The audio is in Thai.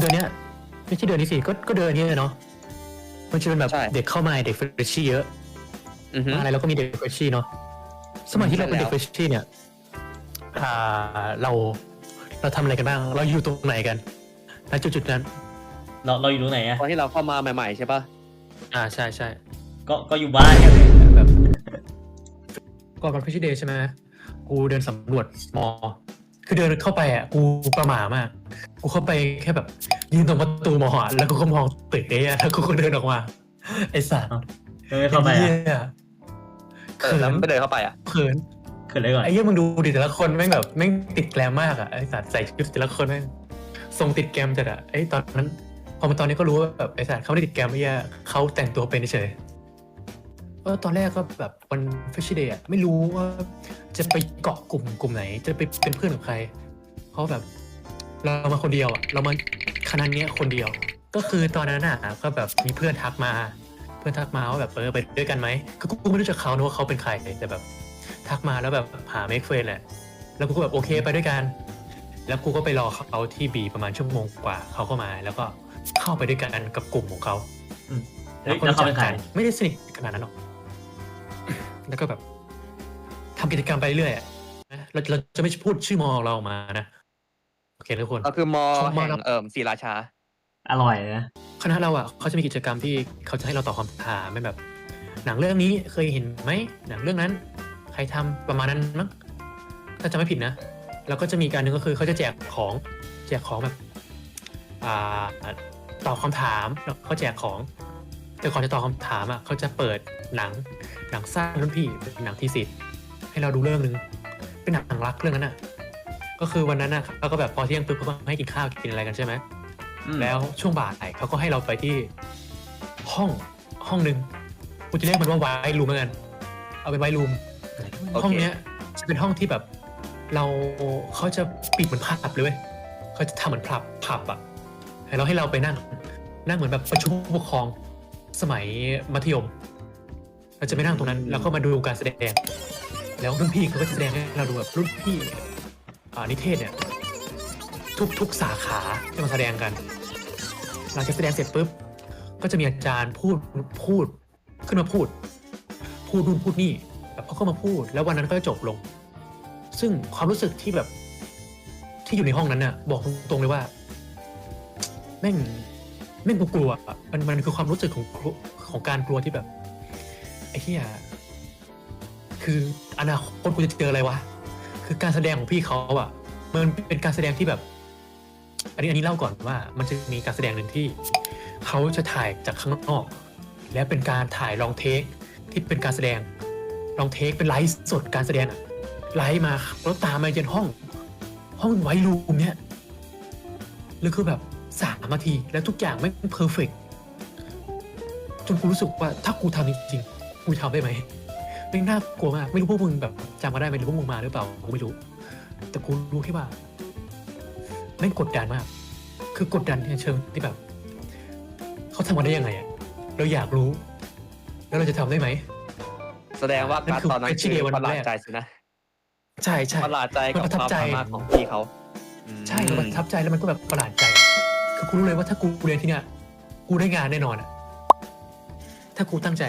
เดือนเนี้ยไม่ใช่เดือนนี้สิก็ก็เดือนนี้เลยเนาะมันจะเป็นแบบใช่ เด็กเข้ามาเด็กเฟรชชี่เยอะอือฮึอะไรเราก็มีเด็กเฟรชชี่เนาะสมัยที่เราเป็นเด็กใช่เฟแล้วรชชี่เนี่ยอ่าเราเราทำอะไรกันบ้าง เราอยู่ตรงไหนกันณจุดจุดๆนั้น เราเราอยู่ตรงไหนอะตอนที่เราเข้ามาใหม่ๆใช่ปะอ่าใช่ใช่ก็ก็อยู่บ้านกันแบบก่อนวันเฟรชชี่เดย์ใช่ไหมกูเดินสำรวจมอ คือเดินเข้าไปอะ กูประหม่ามาก กูเข้าไปแค่แบบ ยืนตรงประตูมออะแล้วกูก็มองตึกไอ้อะแล้วกูก็เดินออกมา ไอ้สัตว์ยังไม่เข้าไปไอ้อะเหี้ยเออแล้วไม่เดินเข้าไปอะ เขินเกิดอะไรก่อนไอ้เหี้ยมึงดูดิแต่ละคนแม่งแบบแม่งติดแกลมมากอะไอ้สัตว์ใส่ชุดแต่ละคนแม่งทรงติดแกลมจัดอะไอ้ตอนนั้น พอมาตอนนี้ก็รู้ว่าแบบไอ้สัตว์เขาไม่ได้ติดแกลมไอ้เหี้ยเขาแต่งตัวเป็นเฉยเออตอนแรกก็แบบวันฟิชชี่เดย์อะไม่รู้ว่าจะไปเกาะกลุ่มกลุ่มไหน จะไปเป็นเพื่อนกับใครเพราะแบบ เรามาคนเดียวอะเรามาคณะเนี้ยคนเดียว ก็คือตอนนั้นอะก็แบบมีเพื่อนทักมา เพื่อนทักมาว่าแบบเออไปด้วยกันไหมคือกูไม่รู้จักเขานะว่าเขาเป็นใครแต่แบบ ทักมาแล้วแบบหาเมคเฟนแหละแล้วกูก็แบบโอเคไปด้วยกัน แล้วกูก็ไปรอเขาที่บีประมาณชั่วโมงกว่าเขาก็มา แล้วก็เข้าไปด้วยกันกับกลุ่มของเขาเฮ้ยแล้วเขาเป็นใคร ไม่ได้สนิทขนาดนั้นหรอก แล้วก็แบบทำกิจกรรมไปเรื่อยอะนะเราเราจะไม่พูดชื่อมอของเราออกมานะโอเคทุกคน ก็คือมอของมอแห่งเราเอิ่มศรีราชา อร่อยนะ คณะเราอะเขาจะมีกิจกรรมที่เขาจะให้เราตอบคำถามไม่แบบ หนังเรื่องนี้เคยเห็นไหมหนังเรื่องนั้น ใครทำประมาณนั้นมั้งถ้าจะไม่ผิดนะ แล้วก็จะมีการหนึ่งก็คือเขาจะแจกของแจกของแบบอ่าตอบคำถามแล้วเขาแจกของ แต่ก่อนจะตอบคำถามอะเขาจะเปิดหนังหนังสั้นรุ่นพี่เป็นหนังทีสิทธ์ให้เราดูเรื่องหนึ่งเป็นหนังรักเรื่องนั้นอะ ก็คือวันนั้นอะเขาก็แบบพอเที่ยงปุ๊บเขาก็ให้กินข้าวกินอะไรกันใช่ไหมแล้วช่วงบ่ายเขาก็ให้เราไปที่ห้องห้องหนึ่งกูจะเรียกมันว่าไวท์รูมแล้วกันเอาเป็นไวท์รูม โอเคห้องเนี้ยจะเป็นห้องที่แบบ เราเขาจะปิดเหมือนผับเลยเว้ยเขาจะทำเหมือนผับผับอะแล้วให้เราไปนั่ง นั่งเหมือนแบบประชุมผู้ปกครองสมัยมัธยม เราจะไปนั่งตรงนั้น แล้วก็มาดูการแสดง แล้วรุ่นพี่เขาก็จะแสดงให้เราดูแบบรุ่นพี่อ่า นิเทศเนี่ยทุกทุกสาขาที่มาแสดงกัน หลังจากแสดงเสร็จปุ๊บ ก็จะมีอาจารย์พูดพูดขึ้นมาพูด พูดนู่นพูดนี่แบบเขาก็มาพูด แล้ววันนั้นก็จบลง ซึ่งความรู้สึกที่แบบที่อยู่ในห้องนั้นน่ะ บอกตรงๆเลยว่า แม่งแม่งกลัวมันมันคือความรู้สึกของของการกลัวที่แบบไอ้เหี้ยคืออนาคตกูจะเจออะไรวะ คือการแสดงของพี่เขาอะมันเป็นการแสดงที่แบบ อันนี้อันนี้เล่าก่อนว่า มันจะมีการแสดงหนึ่งที่เขาจะถ่ายจากข้างนอก และเป็นการถ่ายลองเทคที่เป็นการแสดงลองเทคเป็นไลฟ์สดการแสดงอะไลฟ์มาแล้วตามมาเย็นห้อง ห้องไวรูมเนี่ยแล้วคือแบบสามนาทีแล้วทุกอย่างไม่เพอร์เฟกจนกูรู้สึกว่าถ้ากูทำจริงๆกูทำได้ไหม ไม่งน่ากลัวมาก ไม่รู้พวกมึงแบบจำมาได้ไหมหรือพวกมึงมาหรือเปล่ากูไม่รู้ แต่กูรู้แค่ว่าแม่งกดดันมาก คือกดดันในเชิงที่แบบเขาทำกันได้ยังไงอะเราอยากรู้ แล้วเราจะทำได้ไหม แสดงว่าการตอนนั้นนั่นคือคือวันประหลาดแรกใจสินะใช่ใช่ ประหลาดใจกับมันประทับความใจสามารถของพี่เขาอืมใช่มันประทับใจแล้วมันก็แบบประหลาดใจ คือกูรู้เลยว่าถ้ากูเรียนที่เนี่ยกูได้งานแน่นอนอะถ้ากูตั้งใจ